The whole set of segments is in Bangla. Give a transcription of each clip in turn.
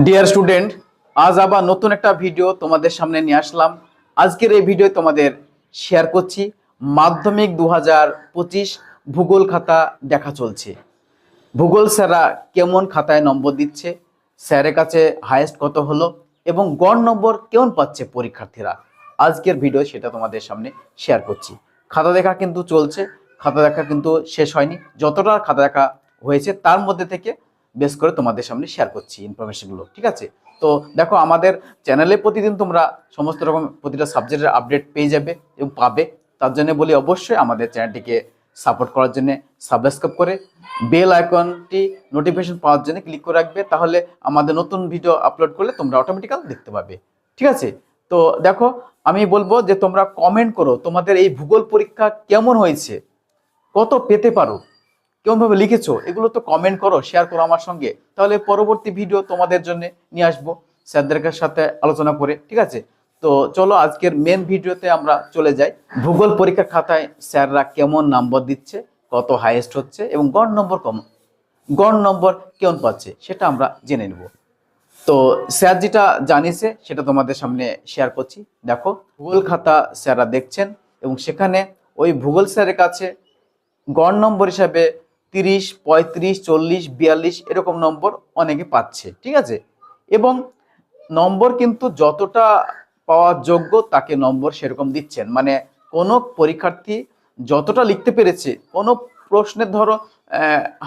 ডিয়ার স্টুডেন্ট আজ আবার নতুন একটা ভিডিও তোমাদের সামনে নিয়ে আসলাম। আজকের এই ভিডিও তোমাদের শেয়ার করছি, মাধ্যমিক দু হাজার পঁচিশ ভূগোল খাতা দেখা চলছে। ভূগোল স্যাররা কেমন খাতায় নম্বর দিচ্ছে, স্যারের কাছে হায়েস্ট কত হলো, এবং গড় নম্বর কেমন পাচ্ছে পরীক্ষার্থীরা? আজকের ভিডিও সেটা তোমাদের সামনে শেয়ার করছি। খাতা দেখা কিন্তু চলছে, খাতা দেখা কিন্তু শেষ হয়নি। যতটা খাতা দেখা হয়েছে, তার মধ্যে থেকে বেশ করে তোমাদের সামনে শেয়ার করছি ইনফরমেশনগুলো ঠিক আছে? তো দেখো আমাদের চ্যানেলে প্রতিদিন তোমরা সমস্ত রকম প্রতিটা সাবজেক্টের আপডেট পেয়ে যাবে এবং পাবে। তার জন্য বলি অবশ্যই আমাদের চ্যানেলটিকে সাপোর্ট করার জন্য সাবস্ক্রাইব করে বেল আইকনটি নোটিফিকেশন পাওয়ার জন্য ক্লিক করে রাখবে। তাহলে আমাদের নতুন ভিডিও আপলোড করলে তোমরা অটোমেটিক্যাল দেখতে পাবে, ঠিক আছে? তো দেখো আমি বলব যে তোমরা কমেন্ট করো, তোমাদের এই ভূগোল পরীক্ষা কেমন হয়েছে? কত পেতে পারো? কেমনভাবে লিখেছো, এগুলো তো কমেন্ট করো শেয়ার করো আমার সঙ্গে। তাহলে পরবর্তী ভিডিও তোমাদের জন্য নিয়ে আসব স্যারদের সাথে আলোচনা করে, ঠিক আছে? তো চলো আজকের মেন ভিডিওতে আমরা চলে যাই। ভূগোল পরীক্ষার খাতায় স্যাররা কেমন নাম্বার দিচ্ছে, কত হাইয়েস্ট হচ্ছে এবং গড় নম্বর কম, গড় নম্বর কেমন পাচ্ছে, সেটা আমরা জেনে নেব। তো স্যার যেটা জানিয়েছে, সেটা তোমাদের সামনে শেয়ার করছি। দেখো, ভূগোল খাতা স্যাররা দেখছেন এবং সেখানে ওই ভূগোল স্যারের কাছে গড় নম্বর হিসাবে তিরিশ, পঁয়ত্রিশ, চল্লিশ, বিয়াল্লিশ এরকম নম্বর অনেকে পাচ্ছে, ঠিক আছে? এবং নম্বর কিন্তু যতটা পাওয়ার যোগ্য তাকে নম্বর সেরকম দিচ্ছেন। মানে কোনো পরীক্ষার্থী যতটা লিখতে পেরেছে, কোনো প্রশ্নের ধরো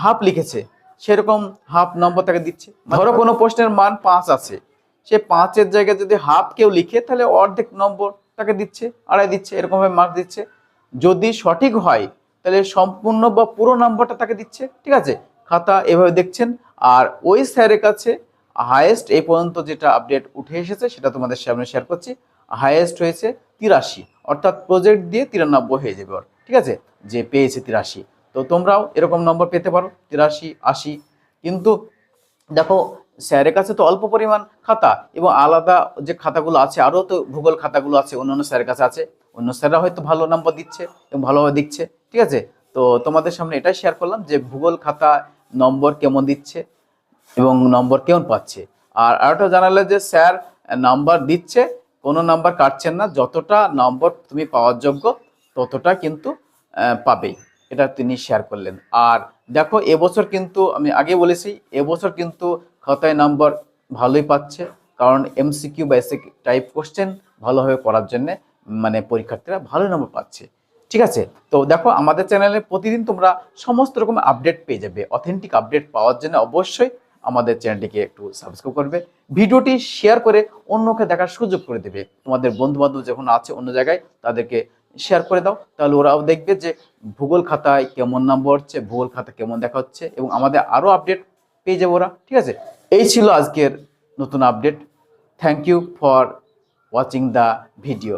হাফ লিখেছে, সেরকম হাফ নম্বর তাকে দিচ্ছে। ধরো কোনো প্রশ্নের মান পাঁচ আছে, সে পাঁচের জায়গায় যদি হাফ কেউ লিখে, তাহলে অর্ধেক নম্বর তাকে দিচ্ছে, আড়াই দিচ্ছে, এরকমভাবে মার্ক দিচ্ছে। যদি সঠিক হয় তাহলে সম্পূর্ণ বা পুরো নাম্বারটা তাকে দিচ্ছে, ঠিক আছে? খাতা এভাবে দেখছেন, আর ওই স্যারের কাছে হায়েস্ট এই পর্যন্ত যেটা আপডেট উঠে এসেছে সেটা তোমাদের সামনে শেয়ার করছি। হায়েস্ট হয়েছে তিরাশি, অর্থাৎ প্রজেক্ট দিয়ে তিরানব্বই হয়ে যাবে ওর, ঠিক আছে? যে পেয়েছে তিরাশি। তো তোমরাও এরকম নম্বর পেতে পারো, তিরাশি, আশি। কিন্তু দেখো, স্যারের কাছে তো অল্প পরিমাণ খাতা এবং আলাদা যে খাতাগুলো আছে, আরও তো ভূগোল খাতাগুলো আছে, অন্যান্য স্যারের কাছে আছে। অন্য স্যাররা হয়তো ভালো নম্বর দিচ্ছে এবং ভালোভাবে দিচ্ছে ঠিক আছে? তো তোমাদের সামনে এটাই শেয়ার করলাম যে ভূগোল খাতা নম্বর কেমন দিচ্ছে এবং নম্বর কেমন পাচ্ছে। আর আরেকটা জানালে যে স্যার নাম্বার দিচ্ছে, কোনো নাম্বার কাটছেন না, যতটা নম্বর তুমি পাওয়ার যোগ্য ততটা কিন্তু পাবেই এটা তিনি শেয়ার করলেন। আর দেখো, এবছর কিন্তু আমি আগে বলেছি, এবছর কিন্তু খাতায় নাম্বার ভালোই পাচ্ছে, কারণ এমসিকিউ বা এসি টাইপ কোশ্চেন ভালোভাবে করার জন্যে মানে পরীক্ষার্থীরা ভালো নম্বর পাচ্ছে। ঠিক আছে? তো দেখো, আমাদের চ্যানেলে প্রতিদিন তোমরা সমস্ত রকম আপডেট পেয়ে যাবে। অথেন্টিক আপডেট পাওয়ার জন্য অবশ্যই আমাদের চ্যানেলটিকে একটু সাবস্ক্রাইব করবে। ভিডিওটি শেয়ার করে অন্যকে দেখার সুযোগ করে দেবে। তোমাদের বন্ধু বান্ধব যখন আছে অন্য জায়গায়, তাদেরকে শেয়ার করে দাও। তাহলে ওরাও দেখবে যে ভূগোল খাতায় কেমন নাম্বার হচ্ছে, ভূগোল খাতা কেমন দেখা হচ্ছে এবং আমাদের আরও আপডেট পেয়ে যাবে ওরা। ঠিক আছে? এই ছিল আজকের নতুন update thank you for watching the video